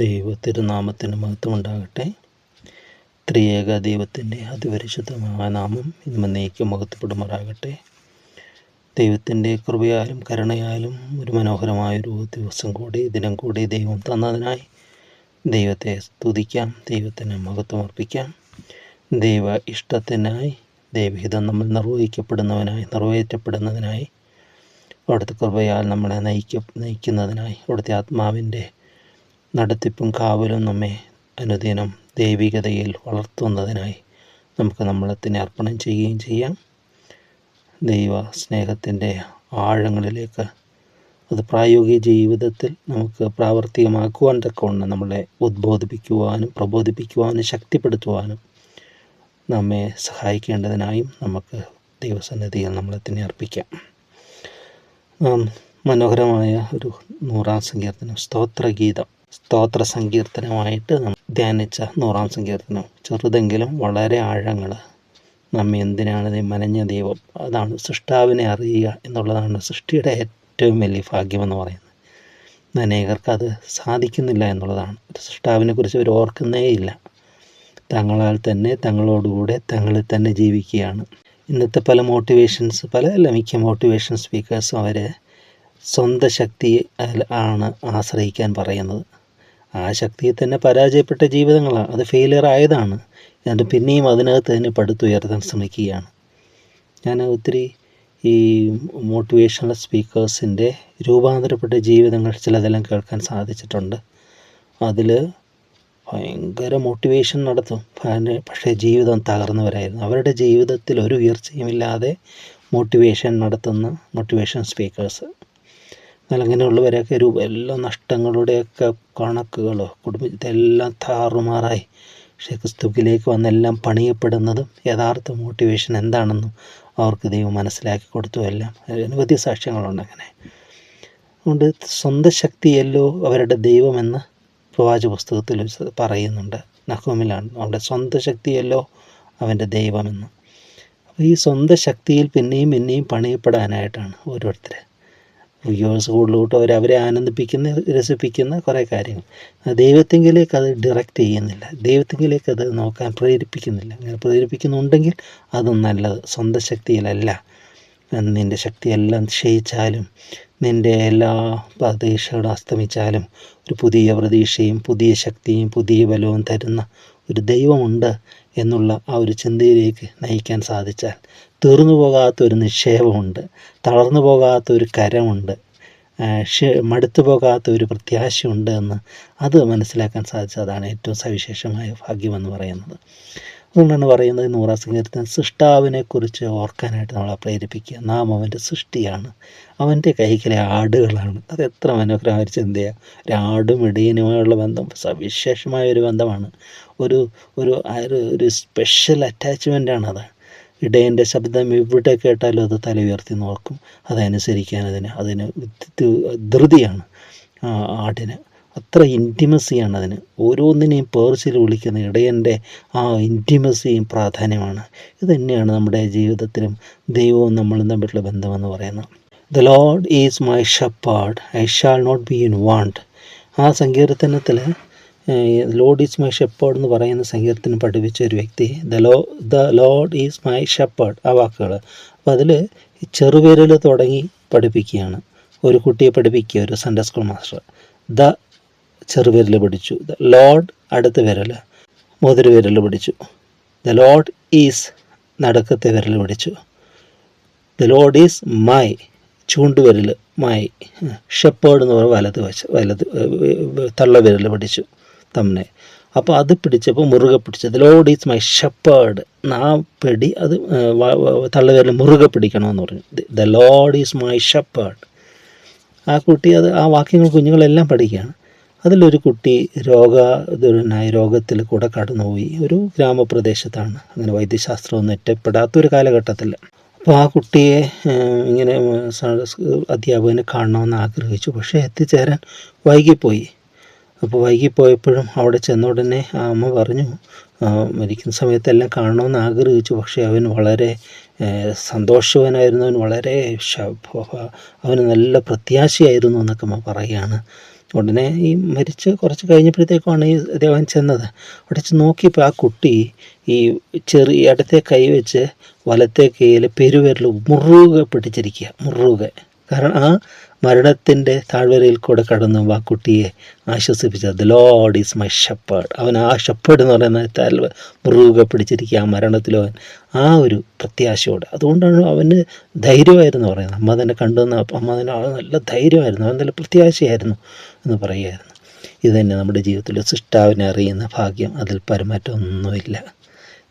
ദൈവ തിരുനാമത്തിന് മഹത്വമുണ്ടാകട്ടെ. ത്രിയേക ദൈവത്തിന്റെ അതിപരിശുദ്ധമായ നാമം ഇന്ന് നീക്കി മഹത്വപ്പെടുമാറാകട്ടെ. ദൈവത്തിന്റെ കൃപയാലും കരുണയാലും ഒരു മനോഹരമായൊരു ദിവസം കൂടി ദിനം കൂടി ദൈവം തന്നതിനായി ദൈവത്തെ സ്തുതിക്കാം ദൈവത്തിന് മഹത്വമർപ്പിക്കാം. ദൈവ ഇഷ്ടത്തിനായി ദൈവഹിതം നമ്മൾ നിർവഹിക്കപ്പെടുന്നവനായി നിറവേറ്റപ്പെടുന്നതിനായി അവിടുത്തെ കൃപയാൽ നമ്മളെ നയിക്ക നയിക്കുന്നതിനായി അവിടുത്തെ ആത്മാവിന്റെ നടത്തിപ്പും കാവലും നമ്മെ അനുദിനം ദൈവികതയിൽ വളർത്തുന്നതിനായി നമുക്ക് നമ്മളെ തന്നെ അർപ്പണം ചെയ്യുകയും ചെയ്യാം. ദൈവ സ്നേഹത്തിന്റെ ആഴങ്ങളിലേക്ക് അത് പ്രായോഗിക ജീവിതത്തിൽ നമുക്ക് പ്രാവർത്തികമാക്കുവാൻ തക്കവണ്ണം നമ്മളെ ഉദ്ബോധിപ്പിക്കുവാനും പ്രബോധിപ്പിക്കുവാനും ശക്തിപ്പെടുത്തുവാനും നമ്മെ സഹായിക്കേണ്ടതിനായും നമുക്ക് ദൈവസന്നിധിയിൽ നമ്മളെ തന്നെ അർപ്പിക്കാം. മനോഹരമായ ഒരു നൂറാം സങ്കീർത്തനം സ്തോത്രഗീതം. സ്തോത്ര സങ്കീർത്തനമായിട്ട് ധ്യാനിച്ച നൂറാം സങ്കീർത്തനം. ചെറുതെങ്കിലും വളരെ ആഴങ്ങൾ നമ്മെ എന്തിനാണ് നീ മനഞ്ഞ ദൈവം? അതാണ് സൃഷ്ടാവിനെ അറിയുക എന്നുള്ളതാണ് സൃഷ്ടിയുടെ ഏറ്റവും വലിയ ഭാഗ്യം എന്ന് പറയുന്നത്. അനേകർക്ക് അത് സാധിക്കുന്നില്ല എന്നുള്ളതാണ്. സൃഷ്ടാവിനെ കുറിച്ച് അവർ ഓർക്കുന്നേ ഇല്ല. തങ്ങളാൽ തന്നെ തങ്ങളോടുകൂടെ തങ്ങളിൽ തന്നെ ജീവിക്കുകയാണ്. ഇന്നത്തെ പല മോട്ടിവേഷൻസ് പല അല്ല മിക്ക മോട്ടിവേഷൻ സ്പീക്കേഴ്സും അവരെ സ്വന്തം ശക്തി ആണ് ആശ്രയിക്കാൻ പറയുന്നത്. ആ ശക്തിയെ തന്നെ പരാജയപ്പെട്ട ജീവിതങ്ങളാണ് അത് ഫെയിലിയർ ആയതാണ്. എന്നിട്ട് പിന്നെയും അതിനകത്ത് തന്നെ പടുത്തുയർത്താൻ ശ്രമിക്കുകയാണ്. ഞാൻ ഒത്തിരി ഈ മോട്ടിവേഷണൽ സ്പീക്കേഴ്സിന്റെ രൂപാന്തരപ്പെട്ട ജീവിതങ്ങൾ ചിലതെല്ലാം കേൾക്കാൻ സാധിച്ചിട്ടുണ്ട്. അതിൽ ഭയങ്കര മോട്ടിവേഷൻ നടത്തും. പക്ഷേ ജീവിതം തകർന്നവരായിരുന്നു. അവരുടെ ജീവിതത്തിൽ ഒരു ഉയർച്ചയുമില്ലാതെ മോട്ടിവേഷൻ നടത്തുന്ന മോട്ടിവേഷൻ സ്പീക്കേഴ്സ് എന്നാൽ അങ്ങനെയുള്ളവരൊക്കെ ഒരു എല്ലാ നഷ്ടങ്ങളുടെയൊക്കെ കണക്കുകൾ കുടുംബത്തെല്ലാം താറുമാറായി. പക്ഷേ ക്രിസ്തുവിലേക്ക് വന്നെല്ലാം പണിയപ്പെടുന്നതും യഥാർത്ഥ മോട്ടിവേഷൻ എന്താണെന്നും അവർക്ക് ദൈവം മനസ്സിലാക്കി കൊടുത്തു എല്ലാം. അനവധി സാക്ഷ്യങ്ങളുണ്ട് അങ്ങനെ. അതുകൊണ്ട് സ്വന്തം ശക്തിയല്ലോ അവരുടെ ദൈവമെന്ന് പ്രവാച പുസ്തകത്തിൽ പറയുന്നുണ്ട്. നഹോമിലാണ് അവരുടെ സ്വന്തം ശക്തിയല്ലോ അവന്റെ ദൈവമെന്ന്. അപ്പോൾ ഈ സ്വന്തം ശക്തിയിൽ പിന്നെയും പിന്നെയും പണിയപ്പെടാനായിട്ടാണ് ഓരോരുത്തർ വ്യൂവേഴ്സ് കൂടുതലോട്ട് അവർ അവരെ ആനന്ദിപ്പിക്കുന്ന രസിപ്പിക്കുന്ന കുറേ കാര്യങ്ങൾ. ദൈവത്തെങ്കിലേക്ക് അത് ഡിറക്റ്റ് ചെയ്യുന്നില്ല. ദൈവത്തെങ്കിലേക്ക് അത് നോക്കാൻ പ്രേരിപ്പിക്കുന്നില്ല. അങ്ങനെ പ്രേരിപ്പിക്കുന്നുണ്ടെങ്കിൽ അത് നല്ലത്. സ്വന്തം ശക്തിയിലല്ല. നിന്റെ ശക്തിയെല്ലാം ക്ഷയിച്ചാലും നിന്റെ എല്ലാ പ്രതീക്ഷകളും അസ്തമിച്ചാലും ഒരു പുതിയ പ്രതീക്ഷയും പുതിയ ശക്തിയും പുതിയ ബലവും തരുന്ന ഒരു ദൈവമുണ്ട്. എന്നുള്ള ആ ഒരു ചിന്തയിലേക്ക് നയിക്കാൻ സാധിച്ചാൽ തീർന്നു പോകാത്ത ഒരു നിക്ഷേപമുണ്ട് തളർന്നു പോകാത്ത ഒരു കരമുണ്ട് മടുത്തു പോകാത്ത ഒരു പ്രത്യാശയുണ്ട് എന്ന് അത് മനസ്സിലാക്കാൻ സാധിച്ചതാണ് ഏറ്റവും സവിശേഷമായ ഭാഗ്യമെന്ന് പറയുന്നത്. അതുകൊണ്ടാണ് പറയുന്നത് നൂറാം സങ്കീർത്തനം സൃഷ്ടാവിനെക്കുറിച്ച് ഓർക്കാനായിട്ട് നമ്മളെ പ്രേരിപ്പിക്കുക. നാം അവന്റെ സൃഷ്ടിയാണ്. അവന്റെ കൈക്കിലെ ആടുകളാണ്. അത് എത്ര മനോഹരമായ ചിന്തയാണ് ഒരു ആടും ഇടയനുമായുള്ള ബന്ധം സവിശേഷമായ ഒരു ബന്ധമാണ്. ഒരു ഒരു ഒരു സ്പെഷ്യൽ അറ്റാച്ച്മെന്റാണ് അത്. ഇടയന്റെ ശബ്ദം എവിടെ കേട്ടാലും അത് തല ഉയർത്തി നോക്കും. അതനുസരിക്കാൻ അതിന് അതിന് ധൃതിയാണ് ആടിന്. അത്ര ഇന്റിമസിയാണ് അതിന്. ഓരോന്നിനെയും പേർച്ചിൽ വിളിക്കുന്ന ഇടയന്റെ ആ ഇന്റിമസിയും പ്രാധാന്യമാണ്. ഇത് തന്നെയാണ് നമ്മുടെ ജീവിതത്തിലും ദൈവവും നമ്മളും തമ്മിലുള്ള ബന്ധമെന്ന് പറയുന്നത്. The lord is my shepherd I shall not be in want ആ സങ്കീർത്തനത്തിൽ ലോഡ് ഈസ് മൈ ഷെപ്പേർഡ് എന്ന് പറയുന്ന സങ്കീർത്തനം പഠിപ്പിച്ച ഒരു വ്യക്തി the lord the lord is my shepherd ആ വാക്കുകൾ അപ്പോൾ അതിൽ ചെറുവിരൽ തുടങ്ങി പഠിപ്പിക്കുകയാണ്. ഒരു കുട്ടിയെ പഠിപ്പിക്കുക ഒരു സൺഡേ സ്കൂൾ മാസ്റ്റർ ദ ചെറുവിരൽ പിടിച്ചു. ദ ലോഡ് അടുത്ത വിരൽ മുതിര വിരൽ പിടിച്ചു. ദ ലോഡ് ഈസ് നടക്കത്തെ വിരൽ പിടിച്ചു. ദ ലോഡ് ഈസ് മൈ ചൂണ്ടുവിരൽ മൈ ഷെപ്പേർഡ് എന്ന് പറയുമ്പോൾ വലത് വശ വലത് തള്ളവിരൽ പിടിച്ചു തമ്മനെ. അപ്പോൾ അത് പിടിച്ചപ്പോൾ മുറുകെ പിടിച്ചു. The lord is my shepherd. ആ പിടി അത് തള്ളവിരൽ മുറുകെ പിടിക്കണമെന്ന് പറഞ്ഞു. The lord is my shepherd. ആ കുട്ടി അത് ആ വാക്യങ്ങൾ കുഞ്ഞുങ്ങളെല്ലാം പഠിക്കുകയാണ്. അതിലൊരു കുട്ടി രോഗനായി രോഗത്തിൽ കൂടെ കടന്നുപോയി. ഒരു ഗ്രാമപ്രദേശത്താണ്. അങ്ങനെ വൈദ്യശാസ്ത്രമൊന്നും എറ്റപ്പെടാത്തൊരു കാലഘട്ടത്തിൽ. അപ്പോൾ ആ കുട്ടിയെ ഇങ്ങനെ അധ്യാപകനെ കാണണമെന്ന് ആഗ്രഹിച്ചു. പക്ഷേ എത്തിച്ചേരാൻ വൈകിപ്പോയി. അപ്പോൾ വൈകിപ്പോയപ്പോഴും അവിടെ ചെന്ന ഉടനെ ആ അമ്മ പറഞ്ഞു മരിക്കുന്ന സമയത്തെല്ലാം കാണണമെന്ന് ആഗ്രഹിച്ചു. പക്ഷേ അവൻ വളരെ സന്തോഷവാനായിരുന്നു. അവൻ വളരെ അവന് നല്ല പ്രത്യാശയായിരുന്നു എന്നൊക്കെ അമ്മ പറയുകയാണ്. ഉടനെ ഈ മരിച്ച് കുറച്ച് കഴിഞ്ഞപ്പോഴത്തേക്കുമാണ് ഈ ദേവൻ ചെന്നത്. അവിടെ നോക്കിയപ്പോൾ ആ കുട്ടി ഈ ചെറിയ ഇടത്തെ കൈ വെച്ച് വലത്തെ കൈയിൽ പെരുവിരൽ മുറുകെ പിടിച്ചിരിക്കുക മുറുകെ. കാരണം ആ മരണത്തിന്റെ താഴ്വരയിൽ കൂടെ കടന്നു ആ കുട്ടിയെ ആശ്വസിപ്പിച്ചത്. ലോഡ് ഈസ് മൈ ഷപ്പേർഡ് അവൻ ആ ഷപ്പേർഡ് എന്ന് പറയുന്ന താൽവ മുറുകെ പിടിച്ചിരിക്കുക ആ മരണത്തിലോ ആ ഒരു പ്രത്യാശയോടെ. അതുകൊണ്ടാണ് അവന് ധൈര്യമായിരുന്നു പറയുന്നത്. അമ്മ തന്നെ കണ്ടു എന്ന് അമ്മ തന്നെ അവൻ നല്ല ധൈര്യമായിരുന്നു. അവൻ നല്ല പ്രത്യാശയായിരുന്നു എന്ന് പറയുമായിരുന്നു ഇത് തന്നെ നമ്മുടെ ജീവിതത്തിൽ സൃഷ്ടാവിനെ അറിയുന്ന ഭാഗ്യം. അതിൽ പരമാറ്റമൊന്നുമില്ല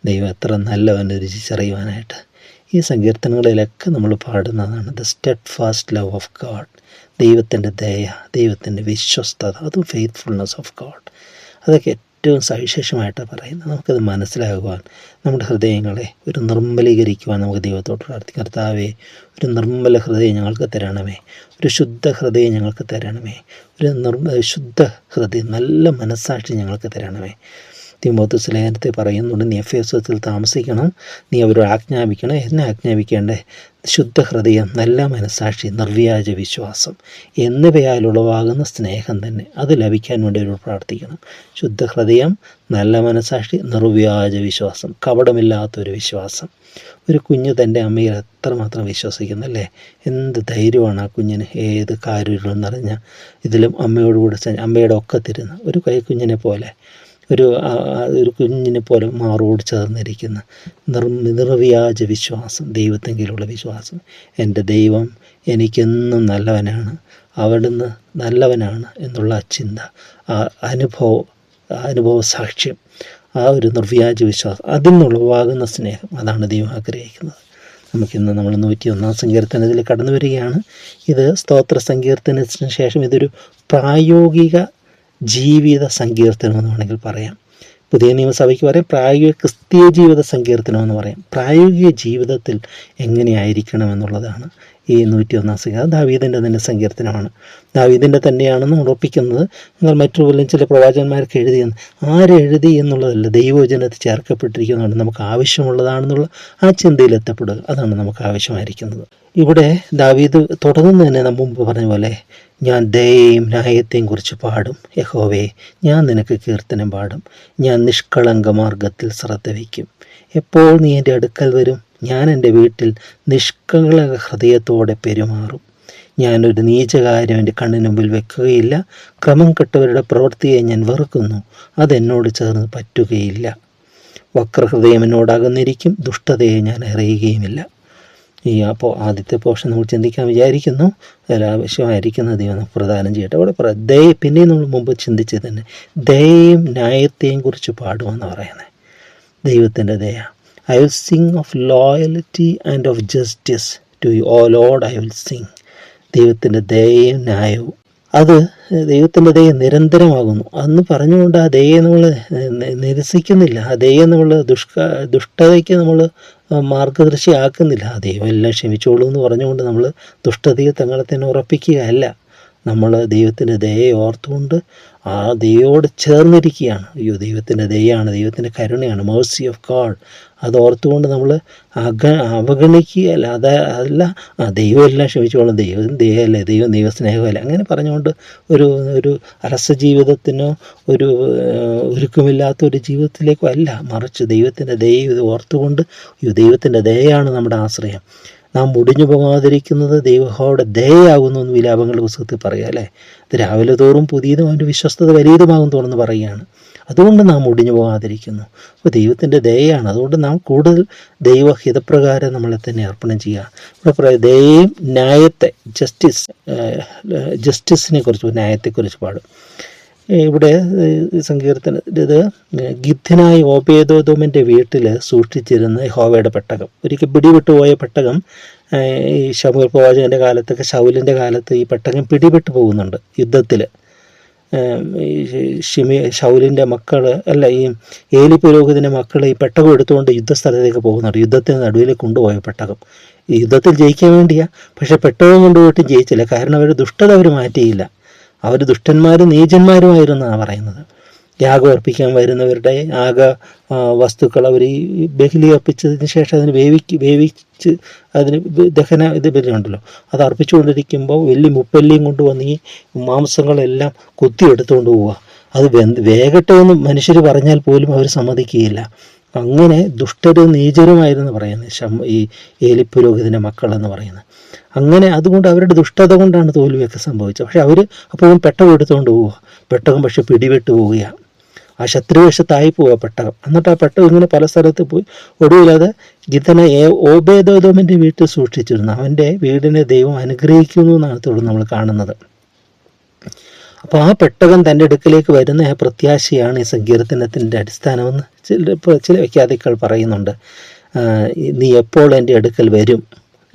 ദൈവം എത്ര നല്ലവൻ രുചിച്ചറിയുവാനായിട്ട് ഈ സങ്കീർത്തനങ്ങളിലൊക്കെ നമ്മൾ പാടുന്നതാണ്. The steadfast love of God ദൈവത്തിന്റെ ദയ ദൈവത്തിന്റെ വിശ്വസ്തത അതും ഫെയ്ത്ത്ഫുൾനെസ് ഓഫ് ഗാഡ് അതൊക്കെ ഏറ്റവും സവിശേഷമായിട്ടാണ് പറയുന്നത്. നമുക്കത് മനസ്സിലാകുവാൻ നമ്മുടെ ഹൃദയങ്ങളെ ഒരു നിർമ്മലീകരിക്കുവാൻ നമുക്ക് ദൈവത്തോട് പ്രാർത്ഥിക്കാം. കർത്താവേ ഒരു നിർമ്മല ഹൃദയം ഞങ്ങൾക്ക് തരണമേ. ഒരു ശുദ്ധ ഹൃദയം ഞങ്ങൾക്ക് തരണമേ. ഒരു നിർമ്മ ശുദ്ധ ഹൃദയം നല്ല മനസ്സാക്ഷി ഞങ്ങൾക്ക് തരണമേ. തിമോത്തസ് ലേഖനത്തെ പറയുന്നുണ്ട് നീ എഫ് എസ് താമസിക്കണം നീ അവരോട് ആജ്ഞാപിക്കണം എന്നെ ആജ്ഞാപിക്കേണ്ടേ? ശുദ്ധ ഹൃദയം നല്ല മനസാക്ഷി നിർവ്യാജ വിശ്വാസം എന്നിവയാൽ ഉളവാകുന്ന സ്നേഹം തന്നെ. അത് ലഭിക്കാൻ വേണ്ടി അവരോട് പ്രാർത്ഥിക്കണം. ശുദ്ധ ഹൃദയം നല്ല മനസാക്ഷി നിർവ്യാജ വിശ്വാസം കപടമില്ലാത്തൊരു വിശ്വാസം. ഒരു കുഞ്ഞ് തന്റെ അമ്മയിൽ എത്രമാത്രം വിശ്വസിക്കുന്നല്ലേ? എന്ത് ധൈര്യമാണ് ആ കുഞ്ഞിന്? ഏത് കാര്യങ്ങളും നിറഞ്ഞ ഇതിലും അമ്മയോടുകൂടെ അമ്മയുടെ അമ്മയുടെ ഒക്കത്തിരുന്ന് ഒരു കൈക്കുഞ്ഞിനെ പോലെ ഒരു ഒരു കുഞ്ഞിനെ പോലെ മാറോട് ചേർന്നിരിക്കുന്ന നിർ നിർവ്യാജ വിശ്വാസം ദൈവത്തെങ്കിലുള്ള വിശ്വാസം. എന്റെ ദൈവം എനിക്കെന്നും നല്ലവനാണ്. അവിടുന്ന് നല്ലവനാണ് എന്നുള്ള ചിന്ത ആ അനുഭവ അനുഭവ സാക്ഷ്യം ആ ഒരു നിർവ്യാജ വിശ്വാസം അതിൽ നിന്നുളവാകുന്ന സ്നേഹം അതാണ് ദൈവം ആഗ്രഹിക്കുന്നത്. നമുക്കിന്ന് നമ്മൾ നൂറ്റി ഒന്നാം സങ്കീർത്തനത്തിൽ കടന്നു വരികയാണ്. ഇത് സ്തോത്ര സങ്കീർത്തനത്തിന് ശേഷം ഇതൊരു പ്രായോഗിക ജീവിത സങ്കീർത്തനം എന്ന് വേണമെങ്കിൽ പറയാം. പുതിയ നിയമസഭയ്ക്ക് പറയാം പ്രായോഗിക ക്രിസ്തീയ ജീവിത സങ്കീർത്തനം എന്ന് പറയാം. പ്രായോഗിക ജീവിതത്തിൽ എങ്ങനെയായിരിക്കണം എന്നുള്ളതാണ് ഈ നൂറ്റി ഒന്നാം സംഖ്യ ദാവീദിന്റെ തന്നെ സങ്കീർത്തനമാണ്. ദാവീദിന്റെ തന്നെയാണെന്ന് ഉറപ്പിക്കുന്നത് നിങ്ങൾ മറ്റു പോലും ചില പ്രവാചകന്മാർക്ക് എഴുതിയെന്ന് ആരെഴുതി എന്നുള്ളതല്ല ദൈവവചനത്തിൽ ചേർക്കപ്പെട്ടിരിക്കുന്നതുകൊണ്ട് നമുക്ക് ആവശ്യമുള്ളതാണെന്നുള്ള ആ ചിന്തയിൽ എത്തപ്പെടുക. അതാണ് നമുക്ക് ആവശ്യമായിരിക്കുന്നത്. ഇവിടെ ദാവീദ് തുടർന്ന് തന്നെ നമ്മൾ മുമ്പ് പറഞ്ഞ പോലെ ഞാൻ ദയയും ന്യായത്തെയും കുറിച്ച് പാടും. യഹോവേ ഞാൻ നിനക്ക് കീർത്തനം പാടും. ഞാൻ നിഷ്കളങ്ക മാർഗത്തിൽ ശ്രദ്ധ വയ്ക്കും. എപ്പോൾ നീ എന്റെ അടുക്കൽ വരും? ഞാൻ എന്റെ വീട്ടിൽ നിഷ്കള ഹൃദയത്തോടെ പെരുമാറും. ഞാനൊരു നീചകാര്യം എന്റെ കണ്ണിന് മുമ്പിൽ വെക്കുകയില്ല. ക്രമം കെട്ടവരുടെ പ്രവൃത്തിയെ ഞാൻ വെറുക്കുന്നു. അതെന്നോട് ചേർന്ന് പറ്റുകയില്ല. വക്രഹൃദയം എന്നോടകന്നിരിക്കും ദുഷ്ടതയെ ഞാൻ അറിയുകയുമില്ല. ഈ അപ്പോൾ ആദ്യത്തെ പോർഷൻ നമ്മൾ ചിന്തിക്കാൻ വിചാരിക്കുന്നു. അതിലാവശ്യമായിരിക്കുന്ന ദൈവം പ്രദാനം ചെയ്യട്ടെ. അവിടെ പറയാം ദയ പിന്നെയും നമ്മൾ മുമ്പ് ചിന്തിച്ചത് തന്നെ. ദയയും ന്യായത്തെയും കുറിച്ച് പാടുമെന്ന് പറയുന്നത് ദൈവത്തിന്റെ ദയ. I will sing of loyalty and of justice to you O lord I will sing ദൈവത്തിന്റെ ദയയും അത് ദൈവത്തിന്റെ ദയ നിരന്തരമാകുന്നു. അന്ന് പറഞ്ഞുകൊണ്ട് ആ ദയെ നമ്മൾ നിരസിക്കുന്നില്ല. ആ ദയെ നമ്മൾ ദുഷ്ക ദുഷ്ടതയ്ക്ക് നമ്മൾ മാർഗദർശിയാക്കുന്നില്ല. ആ ദൈവം എല്ലാം ക്ഷമിച്ചോളൂ എന്ന് പറഞ്ഞുകൊണ്ട് നമ്മൾ ദുഷ്ടതയെ തങ്ങളെ തന്നെ ഉറപ്പിക്കുകയല്ല. നമ്മൾ ദൈവത്തിന്റെ ദയയെ ഓർത്തുകൊണ്ട് ആ ദൈവയോട് ചേർന്നിരിക്കുകയാണ്. അയ്യോ ദൈവത്തിന്റെ ദയയാണ് ദൈവത്തിന്റെ കരുണയാണ് മേഴ്സി ഓഫ് ഗാഡ് അത് ഓർത്തുകൊണ്ട് നമ്മൾ അഗ അവഗണിക്കുകയല്ല അത് അല്ല ആ ദൈവം എല്ലാം ക്ഷമിച്ചോളും ദൈവം ദൈവമല്ലേ ദൈവം ദൈവസ്നേഹമല്ലേ. അങ്ങനെ പറഞ്ഞുകൊണ്ട് ഒരു ഒരു അലസ ജീവിതത്തിനോ ഒരു ഒരുക്കമില്ലാത്ത ഒരു ജീവിതത്തിലേക്കോ അല്ല മറിച്ച് ദൈവത്തിന്റെ ദയ ഇത് ഓർത്തുകൊണ്ട് ദൈവത്തിന്റെ ദയയാണ് നമ്മുടെ ആശ്രയം. നാം മുടിഞ്ഞു പോകാതിരിക്കുന്നത് ദൈവഹോടെ ദയയാകുന്നു എന്ന് വിലാപങ്ങളുടെ പുസ്തകത്തിൽ പറയുക അല്ലേ? ഇത് രാവിലെ തോറും പുതിയതും അവന്റെ വിശ്വസ്തത വലിയതുമാകും തുറന്ന് പറയുകയാണ്. അതുകൊണ്ട് നാം മുടിഞ്ഞു പോകാതിരിക്കുന്നു. അപ്പോൾ ദൈവത്തിന്റെ ദയയാണ്. അതുകൊണ്ട് നാം കൂടുതൽ ദൈവഹിതപ്രകാരം നമ്മളെ തന്നെ അർപ്പണം ചെയ്യുക. ഇവിടെ പറയാം ദയയും ന്യായത്തെ ജസ്റ്റിസ് ജസ്റ്റിസിനെ കുറിച്ച് ന്യായത്തെക്കുറിച്ച് പാടും. ഇവിടെ സങ്കീർത്തനത് ഗിദ്ധനായ ഓബേദോദോമിന്റെ വീട്ടിൽ സൂക്ഷിച്ചിരുന്ന ഹോവയുടെ പെട്ടകം. ഒരിക്കൽ പിടിവിട്ടു പോയ പെട്ടകം ഈ ഷമുൽ പ്രവാചകന്റെ കാലത്തൊക്കെ ഷൗലിന്റെ കാലത്ത് ഈ പെട്ടകം പിടിപെട്ടു പോകുന്നുണ്ട് യുദ്ധത്തിൽ ഷിമി ഷൗലിന്റെ മക്കൾ അല്ല ഈ ഏലി പുരോഹിതന്റെ മക്കൾ ഈ പെട്ടകം എടുത്തുകൊണ്ട് യുദ്ധസ്ഥലത്തേക്ക് പോകുന്നുണ്ട്. യുദ്ധത്തിന് നടുവിൽ കൊണ്ടുപോയ പെട്ടകം. യുദ്ധത്തിൽ ജയിക്കാൻ വേണ്ടിയാ പക്ഷേ പെട്ടകം കൊണ്ടുപോയിട്ട് ജയിച്ചില്ല. കാരണം അവർ ദുഷ്ടത അവർ മാറ്റിയില്ല. അവർ ദുഷ്ടന്മാരും നീചന്മാരുമായിരുന്നാണ് പറയുന്നത്. യാഗം അർപ്പിക്കാൻ വരുന്നവരുടെ ആകെ വസ്തുക്കൾ അവർ ഈ ബഹ്ലി അർപ്പിച്ചതിന് ശേഷം അതിന് വേവിക്ക് വേവിച്ച് അതിന് ദഹന ഇത് വരുന്നുണ്ടല്ലോ അത് അർപ്പിച്ചുകൊണ്ടിരിക്കുമ്പോൾ വലിയ മുപ്പല്ലിയും കൊണ്ടുവന്ന് ഈ മാംസങ്ങളെല്ലാം കുത്തിയെടുത്തുകൊണ്ട് പോവുക. അത് വെന്ത് വേഗട്ടെ എന്ന് മനുഷ്യർ പറഞ്ഞാൽ പോലും അവർ സമ്മതിക്കുകയില്ല. അങ്ങനെ ദുഷ്ടരും നീചരുമായിരുന്നു പറയുന്നത്. ശം ഈ ഏലിപ്പുരോഹിതന്റെ മക്കളെന്ന് പറയുന്നത്. അങ്ങനെ അതുകൊണ്ട് അവരുടെ ദുഷ്ടത കൊണ്ടാണ് തോൽവിയൊക്കെ സംഭവിച്ചത്. പക്ഷേ അവർ അപ്പോഴും പെട്ടകം എടുത്തുകൊണ്ട് പോവുക. പെട്ടകം പക്ഷെ പിടിവിട്ട് പോവുകയാണ്. ആ ശത്രുവശത്തായി പോവുക പെട്ടകം. എന്നിട്ട് ആ പെട്ടകം ഇങ്ങനെ പല സ്ഥലത്ത് പോയി ഒടുവിലത് ജിതനെ ഓബേദോദോമിന്റെ വീട്ടിൽ സൂക്ഷിച്ചിരുന്നു. അവന്റെ വീടിനെ ദൈവം അനുഗ്രഹിക്കുന്നു എന്നാണ് തുടർന്ന് നമ്മൾ കാണുന്നത്. അപ്പോൾ ആ പെട്ടകം തന്റെ അടുക്കലേക്ക് വരുന്ന ആ പ്രത്യാശയാണ് ഈ സങ്കീർത്തനത്തിന്റെ അടിസ്ഥാനമെന്ന് ചില ചില വ്യക്തികൾ പറയുന്നുണ്ട്. നീ എപ്പോൾ എന്റെ അടുക്കൽ വരും?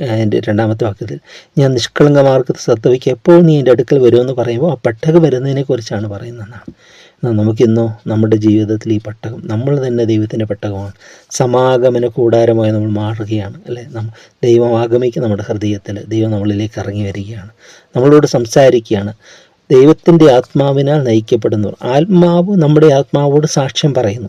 എന്റെ രണ്ടാമത്തെ വാക്യത്തിൽ ഞാൻ നിഷ്കളങ്ക സത്വയ്ക്ക് എപ്പോൾ നീ എന്റെ അടുക്കൽ വരുമെന്ന് പറയുമ്പോൾ ആ പട്ടക വരുന്നതിനെക്കുറിച്ചാണ് പറയുന്നതെന്നാണ് എന്നാൽ നമുക്കിന്നോ നമ്മുടെ ജീവിതത്തിൽ ഈ പട്ടകം നമ്മൾ തന്നെ ദൈവത്തിന്റെ പട്ടകമാണ്. സമാഗമന കൂടാരമായി നമ്മൾ മാറുകയാണ് അല്ലേ? ദൈവം ആഗമിക്കുക നമ്മുടെ ഹൃദയത്തിൽ ദൈവം നമ്മളിലേക്ക് ഇറങ്ങി വരികയാണ്. നമ്മളോട് സംസാരിക്കുകയാണ്. ദൈവത്തിന്റെ ആത്മാവിനാൽ നയിക്കപ്പെടുന്നവർ ആത്മാവ് നമ്മുടെ ആത്മാവോട് സാക്ഷ്യം പറയുന്നു.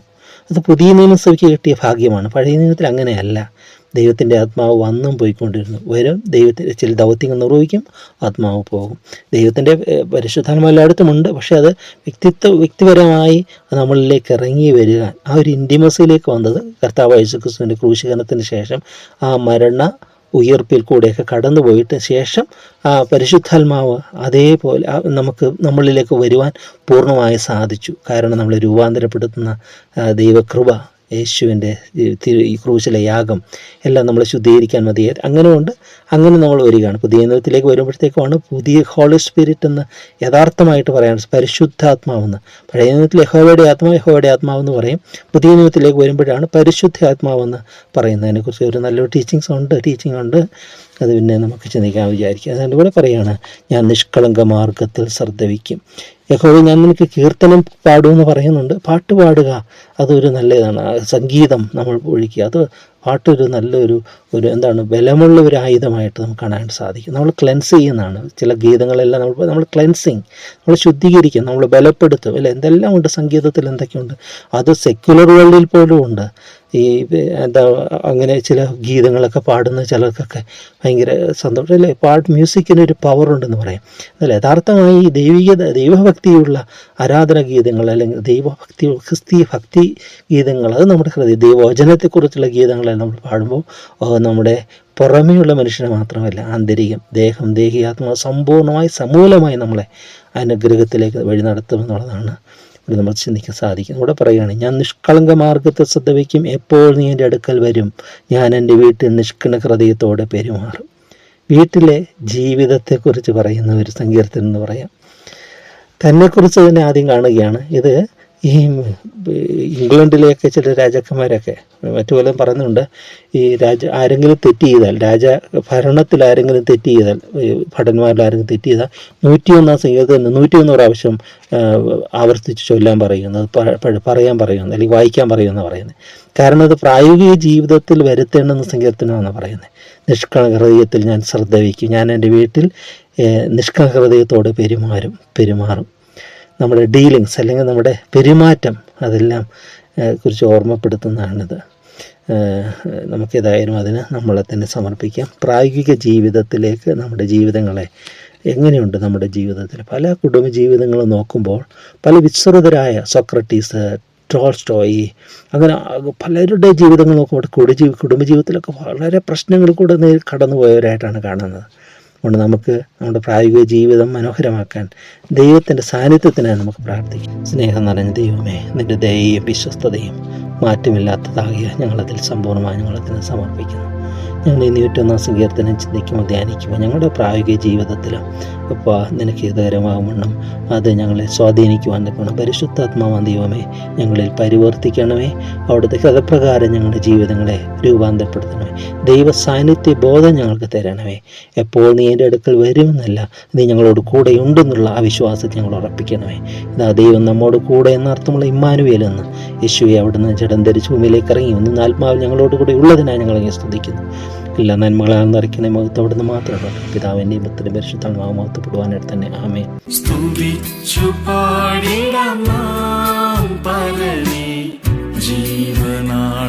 അത് പുതിയ നിയമസഭയ്ക്ക് കിട്ടിയ ഭാഗ്യമാണ്. പഴയ നിയമത്തിൽ അങ്ങനെയല്ല. ദൈവത്തിന്റെ ആത്മാവ് വന്നും പോയിക്കൊണ്ടിരുന്നു. വരും ദൈവത്തിന്റെ ചില ദൗത്യങ്ങൾ നിർവഹിക്കും ആത്മാവ് പോകും. ദൈവത്തിന്റെ പരിശുദ്ധാത്മാവ് പരിശുദ്ധാത്മാവ് എല്ലായിടത്തുമുണ്ട് പക്ഷേ അത് വ്യക്തിത്വ വ്യക്തിപരമായി നമ്മളിലേക്ക് ഇറങ്ങി വരിക. ആ ഒരു ഇന്റിമസിയിലേക്ക് വന്നത് കർത്താവ് യേശുക്രിസ്തുവിന്റെ ക്രൂശീകരണത്തിന് ശേഷം ആ മരണ ഉയർപ്പിൽ കൂടെയൊക്കെ കടന്നു പോയിട്ട് ശേഷം ആ പരിശുദ്ധാത്മാവ് അതേപോലെ നമുക്ക് നമ്മളിലേക്ക് വരുവാൻ പൂർണമായി സാധിച്ചു. കാരണം നമ്മൾ രൂപാന്തരപ്പെടുത്തുന്ന ദൈവകൃപ യേശുവിന്റെ ഈ ക്രൂശിലെ യാഗം എല്ലാം നമ്മൾ ശുദ്ധീകരിക്കാൻ മതിയായി അങ്ങനെ കൊണ്ട് അങ്ങനെ നമ്മൾ വരികയാണ്. പുതിയ നിയമത്തിലേക്ക് വരുമ്പോഴത്തേക്കുമാണ് പുതിയ ഹോളി സ്പിരിറ്റ് എന്ന് യഥാർത്ഥമായിട്ട് പറയാൻ പരിശുദ്ധാത്മാവെന്ന്. പഴയ നിയമത്തിൽ യഹോവയുടെ ആത്മാവ് യഹോവയുടെ ആത്മാവെന്ന് പറയും. പുതിയ നിയമത്തിലേക്ക് വരുമ്പോഴാണ് പരിശുദ്ധ ആത്മാവെന്ന് പറയുന്നത്. അതിനെക്കുറിച്ച് ഒരു നല്ലൊരു ടീച്ചിങ്സ് ഉണ്ട് ടീച്ചിങ് ഉണ്ട്. അത് പിന്നെ നമുക്ക് ചിന്തിക്കാൻ വിചാരിക്കുക അതുകൊണ്ട് ഇവിടെ പറയുകയാണ് ഞാൻ നിഷ്കളങ്ക മാർഗത്തിൽ ശ്രദ്ധ വയ്ക്കും യഹോവ ഞാൻ നിനക്ക് കീർത്തനം പാടുമെന്ന് പറയുന്നുണ്ട്. പാട്ട് പാടുക അതൊരു നല്ലതാണ്. സംഗീതം നമ്മൾ ഒഴിക്കുക അത് പാട്ടൊരു നല്ലൊരു ഒരു എന്താണ് ബലമുള്ള ഒരു ആയുധമായിട്ട് നമുക്ക് കാണാൻ സാധിക്കും. നമ്മൾ ക്ലെൻസ് ചെയ്യുന്നതാണ്. ചില ഗീതങ്ങളെല്ലാം നമ്മൾ നമ്മൾ ക്ലെൻസിങ് നമ്മൾ ശുദ്ധീകരിക്കും നമ്മൾ ബലപ്പെടുത്തും. അല്ലെ? എന്തെല്ലാം ഉണ്ട്? സംഗീതത്തിൽ എന്തൊക്കെയുണ്ട്? അത് സെക്യുലർ വേൾഡിൽ പോലും ഉണ്ട്. ഈ എന്താ അങ്ങനെ ചില ഗീതങ്ങളൊക്കെ പാടുന്ന ചിലർക്കൊക്കെ ഭയങ്കര സന്തോഷം അല്ലേ? പാട്ട് മ്യൂസിക്കിന് ഒരു പവർ ഉണ്ടെന്ന് പറയാം. അല്ല? യഥാർത്ഥമായി ദൈവിക ദൈവഭക്തിയുള്ള ആരാധന ഗീതങ്ങൾ അല്ലെങ്കിൽ ദൈവഭക്തി ക്രിസ്തീയ ഭക്തി ഗീതങ്ങൾ അത് നമ്മുടെ ഹൃദയ ദൈവവചനത്തെക്കുറിച്ചുള്ള ഗീതങ്ങളെ നമ്മൾ പാടുമ്പോൾ നമ്മുടെ പുറമേയുള്ള മനുഷ്യനെ മാത്രമല്ല ആന്തരികം ദേഹം ദേഹിയാത്മ സമ്പൂർണമായി സമൂലമായി നമ്മളെ അനുഗ്രഹത്തിലേക്ക് വഴി നടത്തുമെന്നുള്ളതാണ് ഇവിടെ നമ്മൾ ചിന്തിക്കാൻ സാധിക്കും. ഇവിടെ പറയുകയാണ് ഞാൻ നിഷ്കളങ്ക മാർഗത്തെ ശ്രദ്ധ വയ്ക്കും എപ്പോൾ നീ എന്റെ അടുക്കൽ വരും ഞാൻ എന്റെ വീട്ടിൽ നിഷ്കണ ഹൃദയത്തോടെ പെരുമാറും. വീട്ടിലെ ജീവിതത്തെക്കുറിച്ച് പറയുന്ന ഒരു സങ്കീർത്തനം എന്ന് പറയാം. തന്നെക്കുറിച്ച് തന്നെ ആദ്യം കാണുകയാണ് ഇത് ഈ ഇംഗ്ലണ്ടിലെയൊക്കെ ചില രാജാക്കന്മാരൊക്കെ മറ്റു പോലും പറയുന്നുണ്ട് ഈ രാജ ആരെങ്കിലും തെറ്റ് ചെയ്താൽ രാജ ഭരണത്തിൽ ആരെങ്കിലും തെറ്റ് ചെയ്താൽ ഭടന്മാരിൽ ആരെങ്കിലും തെറ്റ് ചെയ്താൽ നൂറ്റിയൊന്നാം സംഗീതത്തിന് നൂറ്റിയൊന്ന് പ്രാവശ്യം ആവർത്തിച്ച് ചൊല്ലാൻ പറയുന്നത് പറയാൻ പറയുന്നു അല്ലെങ്കിൽ വായിക്കാൻ പറയുമെന്ന് പറയുന്നത്. കാരണം അത് പ്രായോഗിക ജീവിതത്തിൽ വരുത്തേണ്ടെന്ന സങ്കീർത്തനമാണ് പറയുന്നത്. നിഷ്കള ഹൃദയത്തിൽ ഞാൻ ശ്രദ്ധ വയ്ക്കും. ഞാൻ എന്റെ വീട്ടിൽ നിഷ്കള ഹൃദയത്തോടെ പെരുമാറും പെരുമാറും. നമ്മുടെ ഡീലിങ്സ് അല്ലെങ്കിൽ നമ്മുടെ പെരുമാറ്റം അതെല്ലാം കുറിച്ച് ഓർമ്മപ്പെടുത്തുന്നതാണിത്. നമുക്കേതായാലും അതിന് നമ്മളെ തന്നെ സമർപ്പിക്കാം. പ്രായോഗിക ജീവിതത്തിലേക്ക് നമ്മുടെ ജീവിതങ്ങളെ എങ്ങനെയുണ്ട് നമ്മുടെ ജീവിതത്തിൽ? പല കുടുംബ ജീവിതങ്ങളും നോക്കുമ്പോൾ പല വിശ്രുതരായ സോക്രട്ടീസ് ടോൾസ്റ്റോയി അങ്ങനെ പലരുടെ ജീവിതങ്ങൾ നോക്കുമ്പോൾ കുടുംബ ജീവിതത്തിലൊക്കെ വളരെ പ്രശ്നങ്ങൾ കൂടെ കടന്നുപോയവരായിട്ടാണ് കാണുന്നത്. അതുകൊണ്ട് നമുക്ക് നമ്മുടെ പ്രായോഗിക ജീവിതം മനോഹരമാക്കാൻ ദൈവത്തിന്റെ സാന്നിധ്യത്തിനായി നമുക്ക് പ്രാർത്ഥിക്കാം. സ്നേഹം നിറഞ്ഞ ദൈവമേ നിന്റെ ദയയും വിശ്വസ്തതയും മാറ്റമില്ലാത്തതാകിയ ഞങ്ങളതിൽ സമ്പൂർണമായി ഞങ്ങളതിനെ സമർപ്പിക്കുന്നു. ഞങ്ങൾ ഈ നൂറ്റൊന്നാം സങ്കീർത്തനം ചിന്തിക്കുമ്പോൾ ധ്യാനിക്കുമ്പോൾ ഞങ്ങളുടെ പ്രായോഗിക ജീവിതത്തിൽ അപ്പോൾ നിനക്ക് ഹിതകരമാകുമെന്നും അത് ഞങ്ങളെ സ്വാധീനിക്കുവാൻ നിൽക്കണം പരിശുദ്ധാത്മാവാൻ ദൈവമേ ഞങ്ങളിൽ പരിവർത്തിക്കണമേ. അവിടുത്തെ ഹൃദപ്രകാരം ഞങ്ങളുടെ ജീവിതങ്ങളെ രൂപാന്തരപ്പെടുത്തണമേ. ദൈവ സാന്നിധ്യ ബോധം ഞങ്ങൾക്ക് തരണമേ. എപ്പോൾ നീ എന്റെ അടുക്കൽ വരുമെന്നല്ല നീ ഞങ്ങളോട് കൂടെയുണ്ടെന്നുള്ള ആ വിശ്വാസത്തെ ഞങ്ങൾ ഉറപ്പിക്കണമേ. ഇതാ ദൈവം നമ്മോട് കൂടെ എന്ന അർത്ഥമുള്ള ഇമ്മാനുവേൽ എന്ന് യേശുവെ അവിടുന്ന് ജഡം ധരിച്ച് ഭൂമിയിലേക്ക് ഇറങ്ങി ഒന്ന് ആത്മാവ് ഞങ്ങളോട് കൂടെ ഉള്ളതിനായി ഞങ്ങളെ സ്തുതിക്കുന്നു. എല്ലാ നന്മകളാൽ നിറയ്ക്കുന്ന മഹത്വം മാത്രമേ പിതാവിന്റെയും പുത്രന്റെ പരിശുദ്ധ മഹത്വപ്പെടുവാനായിട്ട് തന്നെ. ആമേ സ്തുതിച്ചു പാടിടാം നാം പരനെ ജീവനാളുകളെല്ലാം